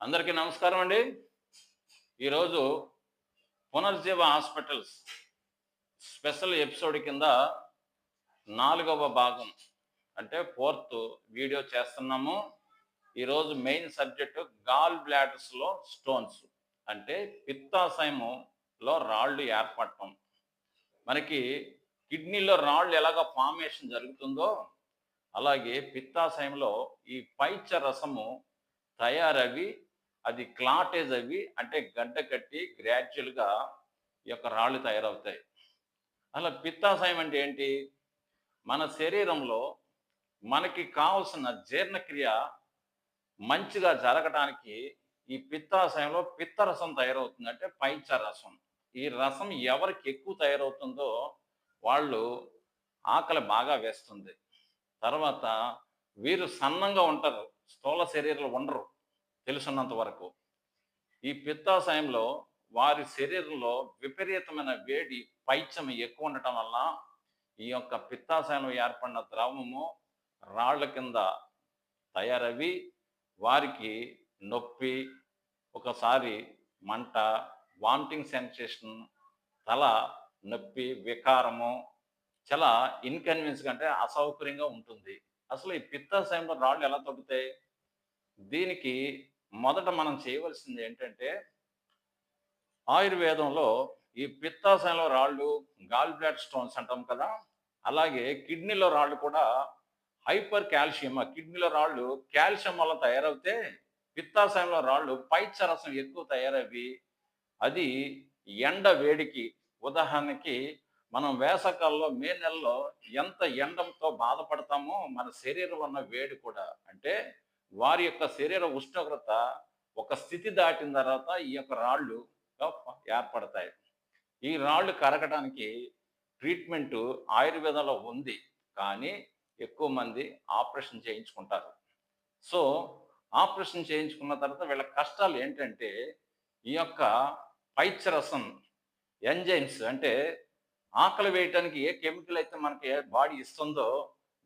అందరికీ నమస్కారం అండి. ఈరోజు పునర్జీవ హాస్పిటల్స్ స్పెషల్ ఎపిసోడ్ కింద నాలుగవ భాగం అంటే ఫోర్త్ వీడియో చేస్తున్నాము. ఈరోజు మెయిన్ సబ్జెక్టు గాల్ బ్లాడర్స్లో స్టోన్స్ అంటే పిత్తాశయములో రాళ్ళు ఏర్పడటం. మనకి కిడ్నీలో రాళ్ళు ఎలాగ ఫార్మేషన్ జరుగుతుందో అలాగే పిత్తాశయంలో ఈ పైచ రసము తయారవి అది క్లాటేజ్ అవి అంటే గడ్డ కట్టి గ్రాడ్యువల్గా ఈ యొక్క రాళ్ళు తయారవుతాయి. అలా పిత్తాశయం అంటే ఏంటి? మన శరీరంలో మనకి కావలసిన జీర్ణక్రియ మంచిగా జరగటానికి ఈ పిత్తాశయంలో పిత్తరసం తయారవుతుంది. అంటే పైచ రసం. ఈ రసం ఎవరికి ఎక్కువ తయారవుతుందో వాళ్ళు ఆకలి బాగా వేస్తుంది. తర్వాత వీరు సన్నంగా ఉంటారు. స్థూల శరీరాలు ఉండరు. తెలుసున్నంత వరకు ఈ పిత్తాశయంలో వారి శరీరంలో విపరీతమైన వేడి పైత్యం ఎక్కువ ఉండటం వల్ల ఈ యొక్క పిత్తాశయంలో ఏర్పడిన ద్రవము రాళ్ళ కింద తయారవి వారికి నొప్పి ఒకసారి మంట వామిటింగ్ సెన్సేషన్ తల నొప్పి వికారము చాలా ఇన్కన్వీనియన్స్ అంటే అసౌకర్యంగా ఉంటుంది. అసలు ఈ పిత్తాశయంలో రాళ్ళు ఎలా తగ్గుతాయి దీనికి మొదట మనం చేయవలసింది ఏంటంటే ఆయుర్వేదంలో ఈ పిత్తాశయంలో రాళ్ళు గాల్ బ్లాడ్ స్టోన్స్ అంటాం కదా అలాగే కిడ్నీలో రాళ్ళు కూడా హైపర్ కాల్షియం ఆ కిడ్నీలో రాళ్ళు కాల్షియం వల్ల తయారవుతే పిత్తాశయంలో రాళ్ళు పైచరసం ఎక్కువ తయారవి. అది ఎండ వేడికి ఉదాహరణకి మనం వేసవకాలంలో మే నెలలో ఎంత ఎండంతో బాధపడతామో మన శరీరంలో ఉన్న వేడి కూడా. అంటే వారి యొక్క శరీర ఉష్ణోగ్రత ఒక స్థితి దాటిన తర్వాత ఈ యొక్క రాళ్ళు ఏర్పడతాయి. ఈ రాళ్ళు కరగడానికి ట్రీట్మెంట్ ఆయుర్వేదంలో ఉంది కానీ ఎక్కువ మంది ఆపరేషన్ చేయించుకుంటారు. సో ఆపరేషన్ చేయించుకున్న తర్వాత వీళ్ళ కష్టాలు ఏంటంటే ఈ యొక్క పైచరసం ఎంజైమ్స్ అంటే ఆకలి వేయటానికి ఏ కెమికల్ అయితే మనకి బాడీ ఇస్తుందో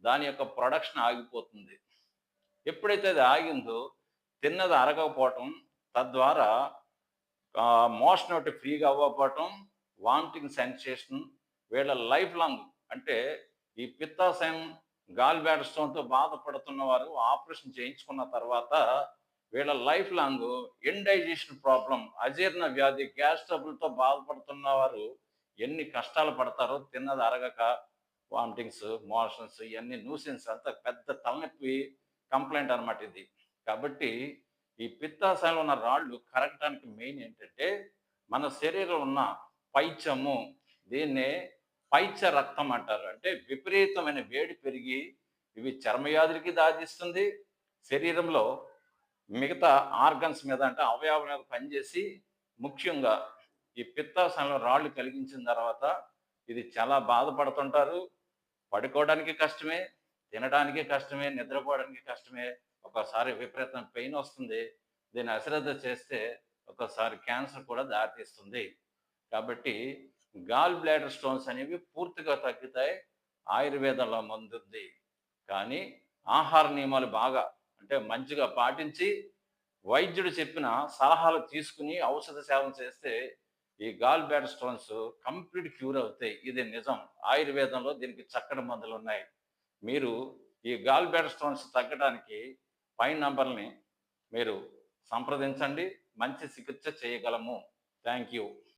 దాని యొక్క ప్రొడక్షన్ ఆగిపోతుంది. ఎప్పుడైతే అది ఆగిందో తిన్నది అరగకపోవటం తద్వారా మోషన్ ఒకటి ఫ్రీగా అవ్వకపోవటం వామిటింగ్ సెన్సేషన్ వీళ్ళ లైఫ్ లాంగ్ అంటే ఈ పిత్తాశయం గాల్ బ్యాడ్ స్టోన్తో బాధపడుతున్న వారు ఆపరేషన్ చేయించుకున్న తర్వాత వీళ్ళ లైఫ్ లాంగ్ ఇండైజెషన్ ప్రాబ్లం అజీర్ణ వ్యాధి గ్యాస్ ట్రబుల్తో బాధపడుతున్న వారు ఎన్ని కష్టాలు పడతారో తిన్నది అరగక వామిటింగ్స్ మోషన్స్ ఇవన్నీ న్యూసెన్స్ అంతా పెద్ద తలనొప్పి కంప్లైంట్ అనమాట ఇది. కాబట్టి ఈ పిత్తాశయంలో ఉన్న రాళ్ళు కరగటానికి మెయిన్ ఏంటంటే మన శరీరంలో ఉన్న పైచము దీన్నే పైచ రక్తం అంటారు. అంటే విపరీతమైన వేడి పెరిగి ఇవి చర్మయాదులకి దారితీస్తుంది. శరీరంలో మిగతా ఆర్గన్స్ మీద అంటే అవయవం మీద పనిచేసి ముఖ్యంగా ఈ పిత్తాశయంలో రాళ్ళు కలిగించిన తర్వాత ఇది చాలా బాధపడుతుంటారు. పడుకోవడానికి కష్టమే. తినడానికి కష్టమే నిద్రపోవడానికి కష్టమే ఒకసారి విపరీతం పెయిన్ వస్తుంది. దీన్ని అశ్రద్ధ చేస్తే ఒకసారి క్యాన్సర్ కూడా దారితీస్తుంది. కాబట్టి గాల్ బ్లాడర్ స్టోన్స్ అనేవి పూర్తిగా తగ్గుతాయి ఆయుర్వేదంలో మందుంది కానీ ఆహార నియమాలు బాగా అంటే మంచిగా పాటించి వైద్యుడు చెప్పిన సలహాలు తీసుకుని ఔషధ సేవన చేస్తే ఈ gall bladder stones complete cure అవుతాయి. ఇది నిజం. ఆయుర్వేదంలో దీనికి చక్కటి మందులు ఉన్నాయి. మీరు ఈ గాల్ బ్యాడ్ స్టోన్స్ తగ్గడానికి పైన నంబర్ని మీరు సంప్రదించండి మంచి చికిత్స చేయగలము. Thank you